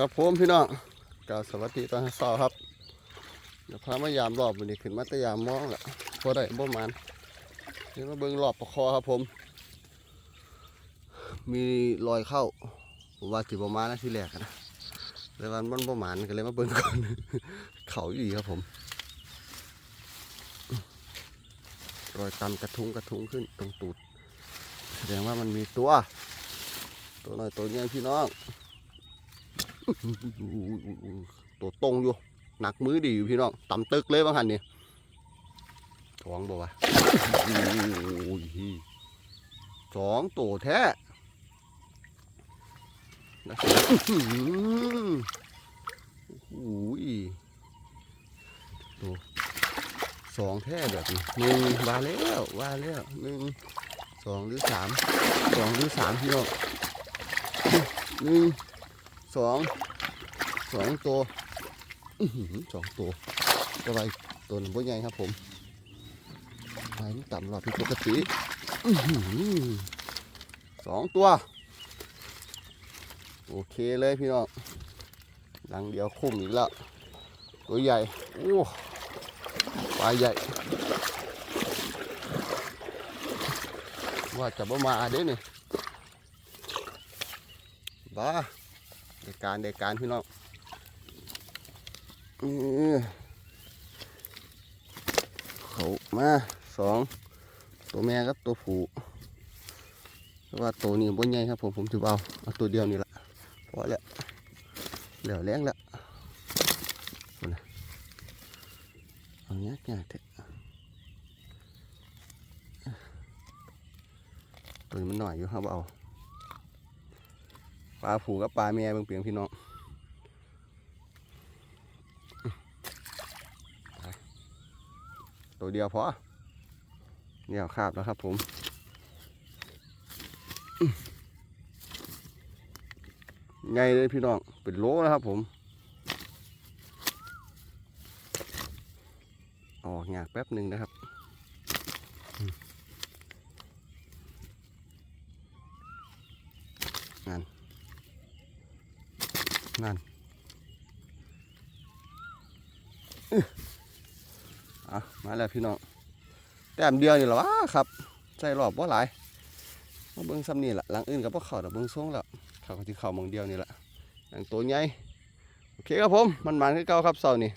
ครับผมพี่น้องกาสวัสดีตอนเช้าครับเดี๋ยวพามายามรอบวันนี้ขึ้นมาแตยามมองแหละพอได้บ่มันเดี๋ยวมาเบิ่งรอบประคอครับผม มีรอยเข้าว่าจิบประมาณนะที่แรกนะแต่วันมันบ่มันก็เลยมาเบิ่งก่อนเขาอยู่ดีครับผม รอยตำกระทุ้งกระทุ้งขึ้นตรงตูดแสดงว่ามันมีตัว ตัวน้อยตัวใหญ่พี่น้อง ตัวตรงอยู่ หนักมือดีอยู่พี่น้องต่ำตึกเลยบางหันนี่ท้องบอกว่าสองตัวแท้นะโอ้ยตัวสองแท้แบบนี้หนึ่งว่าแล้วว่าแล้วหนึ่งสองหรือสามสองหรือสามพี่น้องหนึ่งสอง สองตัวสองตัวตัวไปตัวหนึ่งตัวใหญ่ครับผมไปมันต่ำหรอพี่ปกติสองตัว โอเคเลยพี่น้องหลังเดียวคุ้มอีกแล้ว ตัวใหญ่โอ้ปลาใหญ่ว่าจะบ่มาเด้นี่บ้าเด็กการเด็กการพี่น้อง เขามาสองตัวแม่กับตัวผู้แต่ว่าตัวนี้บนใหญ่ครับผมผมถือเอาเอาตัวเดียวนี่แหละพอแล้วเหลือแรงแล้วเอานะเอาเนี้ยเนี้ยเถอะตัวมันหน่อยอยู่ครับเอาปลาผูกับปลาเมียเบิ่งเปียงพี่น้องไป ตัวเดียวพอเนี่ยคาบแล้วครับผมไงเลยพี่น้องเป็นโลนะครับผมออกหยากแป๊บหนึ่งนะครับนั่นนั่น อะมาแล้วพี่น้องแต้มเดียวนี่หรอวะครับใจรอบว่าหลายมาเบิ้งซ้ำนี่แหละหลังอื่นกับพวกเขาแต่เบิ้งทรงแล้วเขาก็ที่เข่ามองเดียวนี่แหละหลังตัวใหญ่โอเคครับผมมันมันขึ้นเก้าครับเสาร์นี่